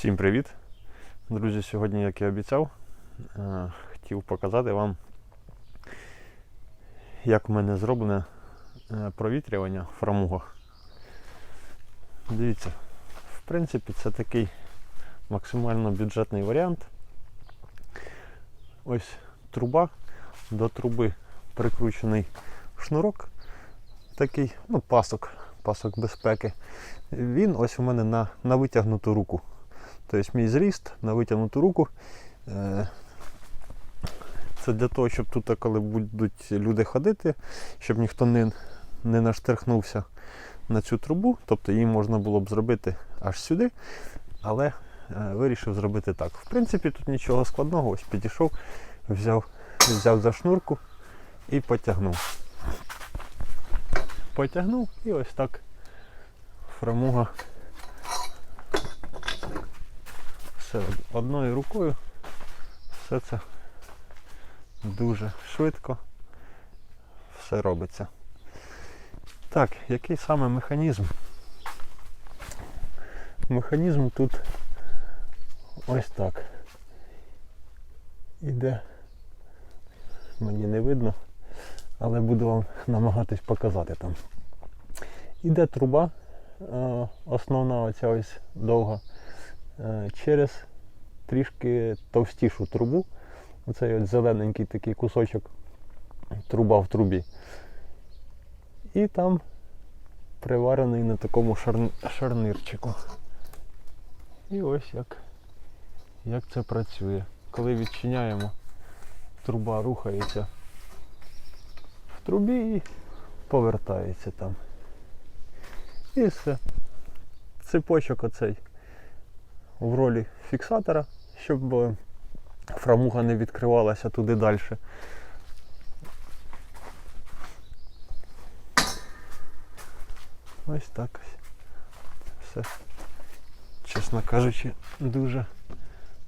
Всім привіт! Друзі, сьогодні, як і обіцяв, е, хотів показати вам, як в мене зроблене е, провітрювання в фрамугах. Дивіться, в принципі, це такий максимально бюджетний варіант. Ось труба, до труби прикручений шнурок, такий, ну, пасок, пасок безпеки. Він ось у мене на, на витягнуту руку. Тобто мій зріст на витягнуту руку. Е, Це для того, щоб тут, коли будуть люди ходити, щоб ніхто не, не наштерхнувся на цю трубу. Тобто її можна було б зробити аж сюди, але е, вирішив зробити так. В принципі, тут нічого складного. Ось підійшов, взяв, взяв за шнурку і потягнув. Потягнув і ось так фрамуга все одною рукою. Все це дуже швидко. Все робиться. Так, який саме механізм? Механізм тут ось так. Іде. Мені не видно, але буду вам намагатись показати там. Іде труба, е, основна оця ось довга через трішки товстішу трубу. Оцей от зелененький такий кусочок труба в трубі. І там приварений на такому шар- шарнирчику. І ось як, як це працює. Коли відчиняємо, труба рухається в трубі і повертається там. І все. Цепочок оцей в ролі фіксатора, щоб е, фрамуга не відкривалася туди далі. Ось так ось. Все. Чесно кажучи, дуже,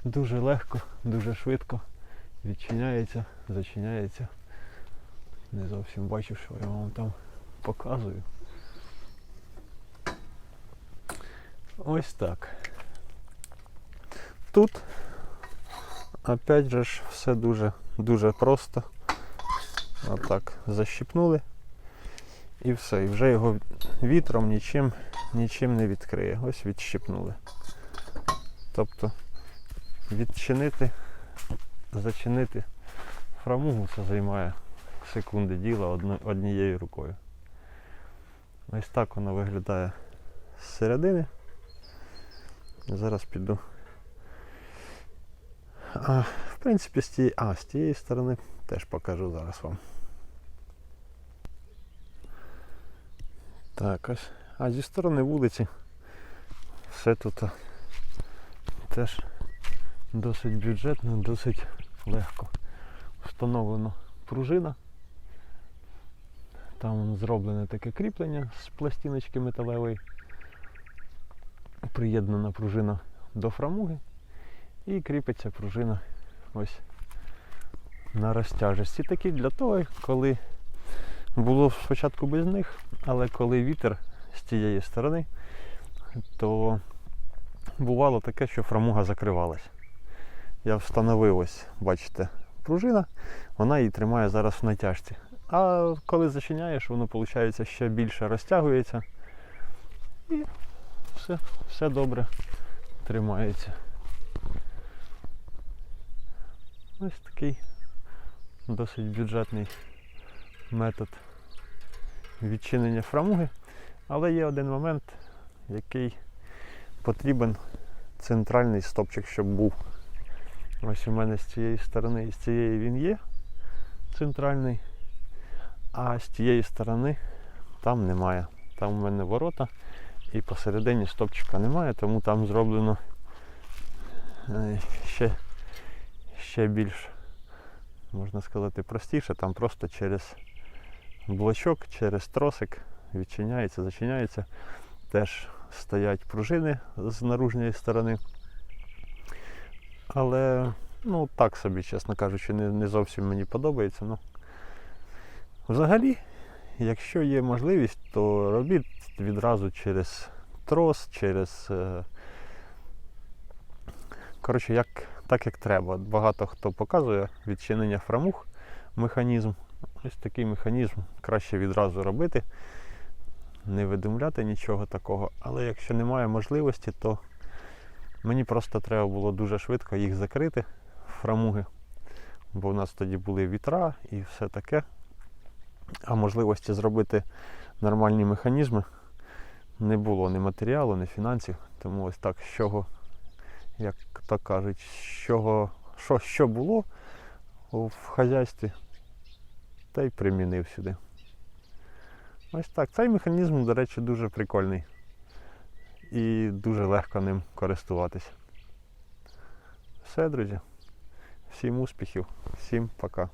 дуже легко, дуже швидко відчиняється, зачиняється. Не зовсім бачу, що я вам там показую. Ось так. Тут опять же ж все дуже дуже просто. Отак защипнули і все. І вже його вітром нічим, нічим не відкриє. Ось відщипнули. Тобто відчинити, зачинити фрамугу це займає секунди діла однією рукою. Ось так воно виглядає зсередини. Зараз піду. А, в принципі, з тієї, а, з тієї сторони теж покажу зараз вам. Так, ось. А зі сторони вулиці все тут теж досить бюджетно, досить легко. Встановлена пружина. Там зроблене таке кріплення з пластиночки металевої приєднана пружина до фрамуги і кріпиться пружина ось на розтяжесті. Такі для того, коли було спочатку без них, але коли вітер з тієї сторони, то бувало таке, що фрамуга закривалась. Я встановив ось, бачите, пружина, вона її тримає зараз в натяжці. А коли зачиняєш, воно виходить ще більше розтягується і все, все добре тримається. Ось такий досить бюджетний метод відчинення фрамуги. Але є один момент, який потрібен центральний стопчик, щоб був. Ось у мене з цієї сторони і з цієї він є центральний, а з тієї сторони там немає. Там у мене ворота і посередині стопчика немає, тому там зроблено е, ще, ще більш, можна сказати, простіше. Там просто через блочок, через тросик відчиняється, зачиняється. Теж стоять пружини з наружньої сторони. Але ну так собі, чесно кажучи, не, не зовсім мені подобається. Ну, взагалі, якщо є можливість, то робіть відразу через трос, через е, коротше, як, так як треба. Багато хто показує відчинення фрамуг механізм. Ось такий механізм краще відразу робити, не видумляти нічого такого. Але якщо немає можливості, то мені просто треба було дуже швидко їх закрити, фрамуги. Бо в нас тоді були вітра і все таке. А можливості зробити нормальні механізми не було ні матеріалу, ні фінансів. Тому ось так, з чого, як то кажуть, що, що, що було в хазяйстві, та й примінив сюди. Ось так. Цей механізм, до речі, дуже прикольний. І дуже легко ним користуватися. Все, друзі. Всім успіхів, всім пока.